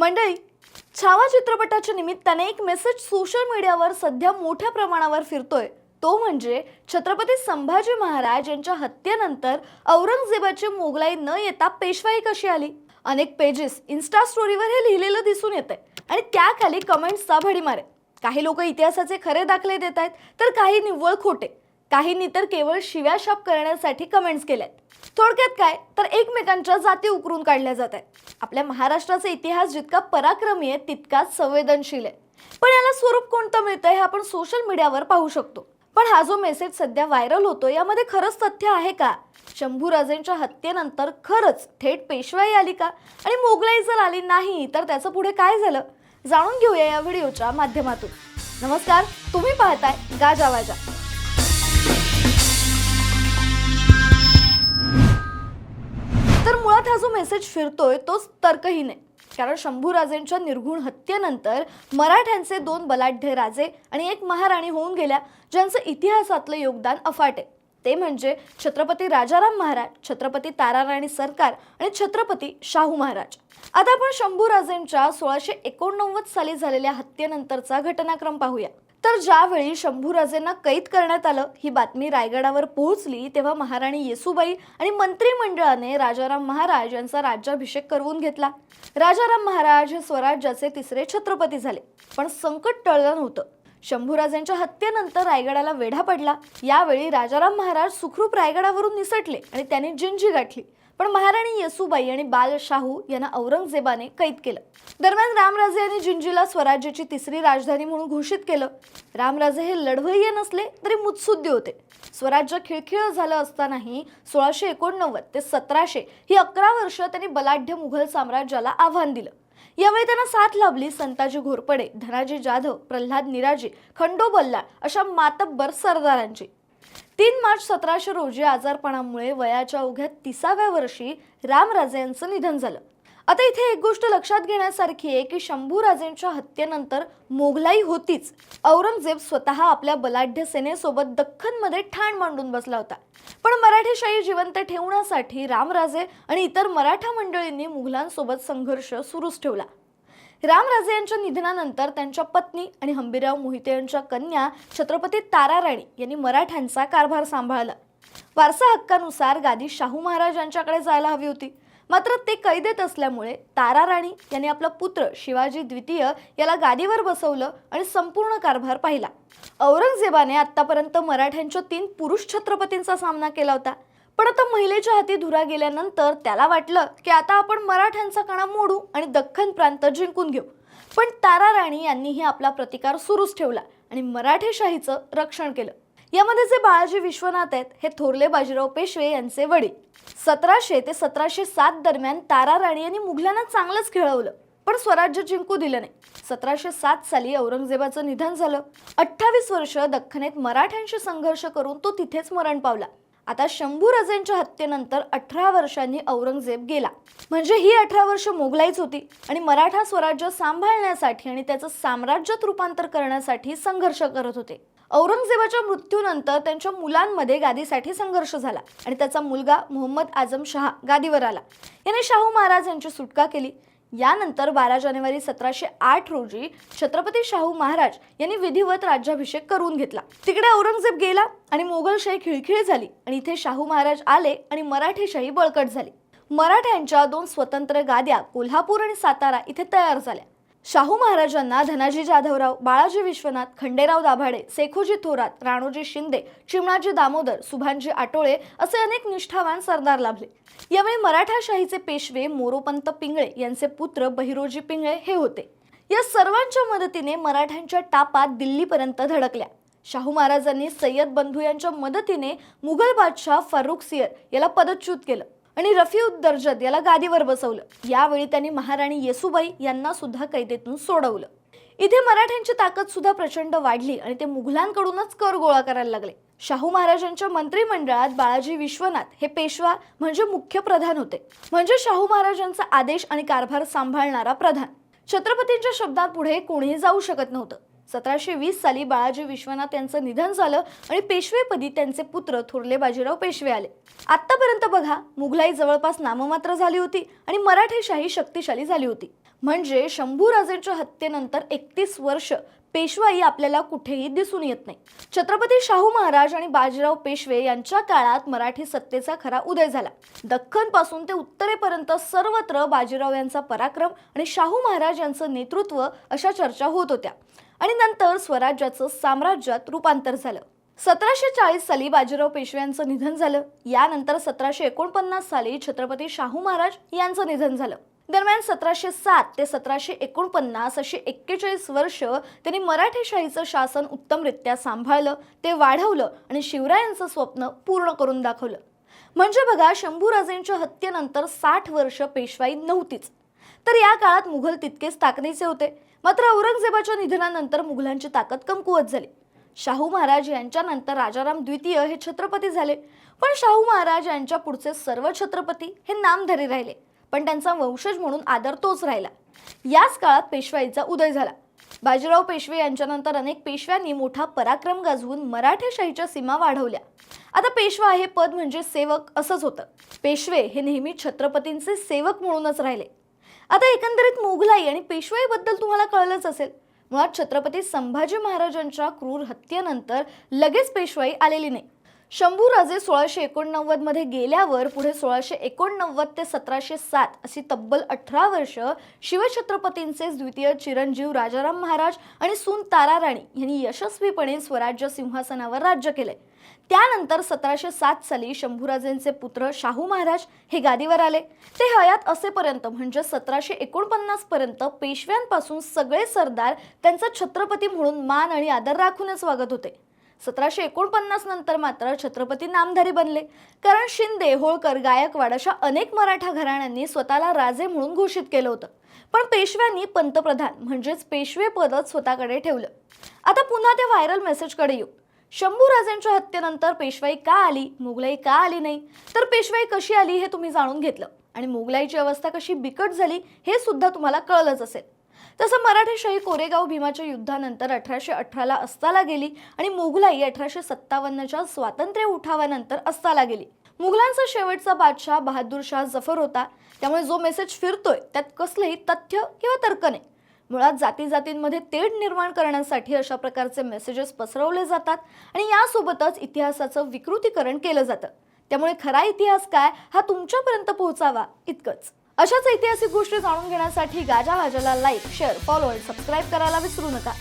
मंडळी छावा चित्रपटाच्या निमित्ताने एक मेसेज सोशल मीडियावर सध्या मोठ्या प्रमाणावर फिरतोय. तो म्हणजे छत्रपती संभाजी महाराज यांच्या हत्येनंतर औरंगजेबाची मोगलाई न येता पेशवाई कशी आली? अनेक पेजेस इन्स्टा स्टोरीवर हे लिहिलेलं दिसून येते आणि त्याखाली कमेंट्सचा भडीमार आहे. काही लोक इतिहासाचे खरे दाखले देत आहेत तर काही निव्वळ खोटे. काहींनी तर केवळ शिव्याशाप करण्यासाठी कमेंट्स केल्यात. थोडक्यात काय? तर एकमेकांच्या जाती उकरून काढल्या जात आहेत. आपल्या महाराष्ट्राचा इतिहास जितका पराक्रमी आहे तितकाच संवेदनशील आहे. पण याला स्वरूप कोणतं मिळतं हे आपण सोशल मीडियावर पाहू शकतो. पण हा जो मेसेज सध्या व्हायरल होतो यामध्ये खरंच तथ्य आहे का? शंभूराजेंच्या हत्येनंतर खरंच थेट पेशवाई आली का? आणि मोगलाई जर आली नाही तर त्याचं पुढे काय झालं? जाणून घेऊया या व्हिडिओच्या माध्यमातून. नमस्कार तुम्ही पाहताय गाजा तर मुळात हा जो मेसेज फिरतोय तोच तर्कहीन आहे. कारण शंभूराजेंच्या निर्घुण हत्येनंतर मराठ्यांचे दोन बलाढ्य राजे आणि एक महाराणी होऊन गेल्या ज्यांचं इतिहासातलं योगदान अफाट आहे. ते म्हणजे छत्रपती राजाराम महाराज छत्रपती ताराराणी सरकार आणि छत्रपती शाहू महाराज. आता आपण शंभूराजेंच्या सोळाशे एकोणनव्वद साली झालेल्या हत्येनंतरचा घटनाक्रम पाहूया. तर ज्यावेळी शंभूराजेंना कैद करण्यात आलं ही बातमी रायगडावर पोहोचली तेव्हा महाराणी येसुबाई आणि मंत्रिमंडळाने राजाराम महाराज यांचा राज्याभिषेक करवून घेतला. राजाराम महाराज हे स्वराज्याचे तिसरे छत्रपती झाले पण संकट टळलं नव्हतं. शंभूराजांच्या हत्येनंतर रायगडाला वेढा पडला. यावेळी राजाराम महाराज सुखरूप रायगडावरून निसटले आणि त्यांनी जिंजी गाठली. पण महाराणी येसुबाई आणि बाल शाहू यांना औरंगजेबाने कैद केलं. दरम्यान रामराजे यांनी जिंजीला स्वराज्याची तिसरी राजधानी म्हणून घोषित केलं. रामराजे हे लढवय्ये नसले तरी मुत्सुद्दे होते. स्वराज्य खिळखिळ झालं असतानाही सोळाशे एकोणनव्वद ते सतराशे ही अकरा वर्ष त्यांनी बलाढ्य मुघल साम्राज्याला आव्हान दिलं. यावेळी त्यांना साथ लाभली संताजी घोरपडे धनाजी जाधव प्रल्हाद निराजी खंडोबल्ला अशा मातब्बर सरदारांची. तीन मार्च सतराशे रोजी आजारपणामुळे वयाच्या अवघ्या तिसाव्या वर्षी रामराजे यांचं निधन झालं. आता इथे एक गोष्ट लक्षात घेण्यासारखी आहे की शंभूराजेंच्या हत्येनंतर मोगलाई होतीच. औरंगजेब स्वतः आपल्या बलाढ्य सेनेसोबत दख्खनमध्ये ठाण मांडून बसला होता. पण मराठीशाही जिवंत ठेवण्यासाठी रामराजे आणि इतर मराठा मंडळींनी मुघलांसोबत संघर्ष सुरूच ठेवला. रामराजे यांच्या निधनानंतर त्यांच्या पत्नी आणि हंबीराव मोहिते यांच्या कन्या छत्रपती ताराराणी यांनी मराठ्यांचा कारभार सांभाळला. वारसा हक्कानुसार गादी शाहू महाराज यांच्याकडे जायला हवी होती. मात्र ते कैदेत असल्यामुळे ताराराणी यांनी आपला पुत्र शिवाजी द्वितीय याला गादीवर बसवलं आणि संपूर्ण कारभार पाहिला. औरंगजेबाने आत्तापर्यंत मराठ्यांच्या तीन पुरुष छत्रपतींचा सामना केला होता. पण आता महिलेच्या हाती धुरा गेल्यानंतर त्याला वाटलं की आता आपण मराठ्यांचा कणा मोडू आणि दख्खन प्रांत जिंकून घेऊ. पण तारा राणी यांनीही आपला प्रतिकार सुरूच ठेवला आणि मराठेशाहीचं रक्षण केलं. यामध्ये जे बाळाजी विश्वनाथ आहेत हे थोरले बाजीराव पेशवे यांचे वडील. सतराशे ते सतराशे सात दरम्यान तारा राणी यांनी मुघलांना चांगलंच खेळवलं पण स्वराज्य जिंकू दिलं नाही. सतराशे सात साली औरंगजेबाचं निधन झालं. अठ्ठावीस वर्ष दख्खनेत मराठ्यांशी संघर्ष करून तो तिथेच मरण पावला. आता शंभूराजेंच्या हत्येनंतर अठरा वर्षांनी औरंगजेब गेला. म्हणजे ही अठरा वर्ष मोगलाईच होती आणि मराठा स्वराज्य सांभाळण्यासाठी आणि त्याचं साम्राज्यात रूपांतर करण्यासाठी संघर्ष करत होते. औरंगजेबाच्या मृत्यूनंतर त्यांच्या मुलांमध्ये गादीसाठी संघर्ष झाला आणि त्याचा मुलगा मोहम्मद आजम शहा गादीवर आला. याने शाहू महाराज यांची सुटका केली. यानंतर बारा जानेवारी सतराशे आठ रोजी छत्रपती शाहू महाराज यांनी विधिवत राज्याभिषेक करून घेतला. तिकडे औरंगजेब गेला आणि मोगलशाही खिळखिळ झाली आणि इथे शाहू महाराज आले आणि मराठीशाही बळकट झाली. मराठ्यांच्या दोन स्वतंत्र गाद्या कोल्हापूर आणि सातारा इथे तयार झाल्या. शाहू महाराजांना धनाजी जाधवराव बाळाजी विश्वनाथ खंडेराव दाभाडे सेखोजी थोरात राणोजी शिंदे चिमणाजी दामोदर सुभानजी आटोळे असे अनेक निष्ठावान सरदार लाभले. यावेळी मराठाशाहीचे पेशवे मोरोपंत पिंगळे यांचे पुत्र बहिरोजी पिंगळे हे होते. या सर्वांच्या मदतीने मराठ्यांच्या टापात दिल्लीपर्यंत धडकल्या. शाहू महाराजांनी सय्यद बंधू यांच्या मदतीने मुघल बादशाह फारुख सियर याला पदच्युत केलं. आणि रफीउद दर्जत याला गादीवर बसवलं. यावेळी त्यांनी महाराणी येसुबाई यांना सुद्धा कैदेतून सोडवलं. इथे मराठ्यांची ताकद सुद्धा प्रचंड वाढली आणि ते मुघलांकडूनच कर गोळा करायला लागले. शाहू महाराजांच्या मंत्रिमंडळात बाळाजी विश्वनाथ हे पेशवा म्हणजे मुख्य प्रधान होते. म्हणजे शाहू महाराजांचा आदेश आणि कारभार सांभाळणारा प्रधान. छत्रपतींच्या शब्दात पुढे कोणीही जाऊ शकत नव्हतं. सतराशे वीस साली बाळाजी विश्वनाथ यांचं निधन झालं आणि पेशवेपदी त्यांचे पुत्र थोरले बाजीराव पेशवे आले. आतापर्यंत बघा मुघलाई जवळपास नाममात्र झाली होती आणि मराठेशाही शक्तिशाली झाली होती. म्हणजे शंभूराजेंच्या हत्येनंतर एकतीस वर्ष पेशवाई आपल्याला कुठेही दिसून येत नाही. छत्रपती शाहू महाराज आणि बाजीराव पेशवे यांच्या काळात मराठी सत्तेचा खरा उदय झाला. दख्खनपासून ते उत्तरेपर्यंत सर्वत्र बाजीराव यांचा पराक्रम आणि शाहू महाराज यांचं नेतृत्व अशा चर्चा होत होत्या. आणि नंतर स्वराज्याचं साम्राज्यात रूपांतर झालं. सतराशे चाळीस साली बाजीराव पेशवे यांचं निधन झालं. यानंतर सतराशे एकोणपन्नास साली छत्रपती शाहू महाराज यांचं निधन झालं. दरम्यान सतराशे सात ते सतराशे एकोणपन्नास अशी एक्केचाळीस वर्ष त्यांनी मराठेशाहीचं शासन उत्तमरित्या सांभाळलं ते वाढवलं आणि शिवरायांचं स्वप्न पूर्ण करून दाखवलं. म्हणजे बघा शंभूराजेंच्या हत्येनंतर साठ वर्ष पेशवाई नव्हतीच. तर या काळात मुघल तितकेच ताकदीचे होते. मात्र औरंगजेबाच्या निधनानंतर मुघलांची ताकद कमकुवत झाली. शाहू महाराज यांच्यानंतर राजाराम द्वितीय हे छत्रपती झाले. पण शाहू महाराज यांच्या पुढचे सर्व छत्रपती हे नामधारी राहिले. पण त्यांचा वंशज म्हणून आदर तोच राहिला. याच काळात पेशवाईचा उदय झाला. बाजीराव पेशवे यांच्यानंतर अनेक पेशव्यांनी मोठा पराक्रम गाजवून मराठेशाहीच्या सीमा वाढवल्या. आता पेशवा हे पद म्हणजे सेवक असंच होतं. पेशवे हे नेहमी छत्रपतींचे सेवक म्हणूनच राहिले. आता एकंदरीत मोगलाई आणि पेशवाईबद्दल तुम्हाला कळलंच असेल. मुळात छत्रपती संभाजी महाराजांच्या क्रूर हत्येनंतर लगेच पेशवाई आलेली नाही. शंभूराजे सोळाशे एकोणनव्वदमध्ये गेल्यावर पुढे सोळाशे एकोणनव्वद ते सतराशे सात अशी तब्बल अठरा वर्ष शिवछत्रपतींचे द्वितीय चिरंजीव राजाराम महाराज आणि सून ताराराणी यांनी यशस्वीपणे स्वराज्य सिंहासनावर राज्य केले. त्यानंतर सतराशे सात साली शंभूराजेंचे पुत्र शाहू महाराज हे गादीवर आले. ते हयात असेपर्यंत म्हणजे सतराशे एकोणपन्नास पर्यंत पेशव्यांपासून सगळे सरदार त्यांचा छत्रपती म्हणून मान आणि आदर राखूनच वागत होते. सतराशे एकोणपन्नास नंतर मात्र छत्रपती नामधारी बनले. कारण शिंदे होळकर गायकवाड अशा अनेक मराठा घराण्यांनी स्वतःला राजे म्हणून घोषित केलं होतं. पण पेशव्यांनी पंतप्रधान म्हणजेच पेशवे पदच स्वतःकडे ठेवलं. आता पुन्हा त्या व्हायरल मेसेजकडे येऊ. शंभूराजेंच्या हत्येनंतर पेशवाई का आली? मुघलाई का आली नाही? तर पेशवाई कशी आली हे तुम्ही जाणून घेतलं. आणि मुघलाईची अवस्था कशी बिकट झाली हे सुद्धा तुम्हाला कळलंच असेल. तसं मराठेशाही कोरेगाव भीमाच्या युद्धानंतर अठराशे अठराला अस्ताला गेली आणि मुघलाई अठराशे सत्तावन्नच्या स्वातंत्र्य उठावानंतर अस्ताला गेली. मुघलांचा शेवटचा बादशाह बहादूर शाह जफर होता. त्यामुळे जो मेसेज फिरतोय त्यात कसलंही तथ्य किंवा तर्क नाही. मुळात जाती जातींमध्ये तेढ निर्माण करण्यासाठी अशा प्रकारचे मेसेजेस पसरवले जातात आणि यासोबतच इतिहासाचं विकृतीकरण केलं जातं. त्यामुळे खरा इतिहास काय हा तुमच्यापर्यंत पोहोचावा इतकंच. अशाच ऐतिहासिक गोष्टी जाणून घेण्यासाठी गाजा भाजाला लाईक शेअर फॉलो आणि सबस्क्राईब करायला विसरू नका.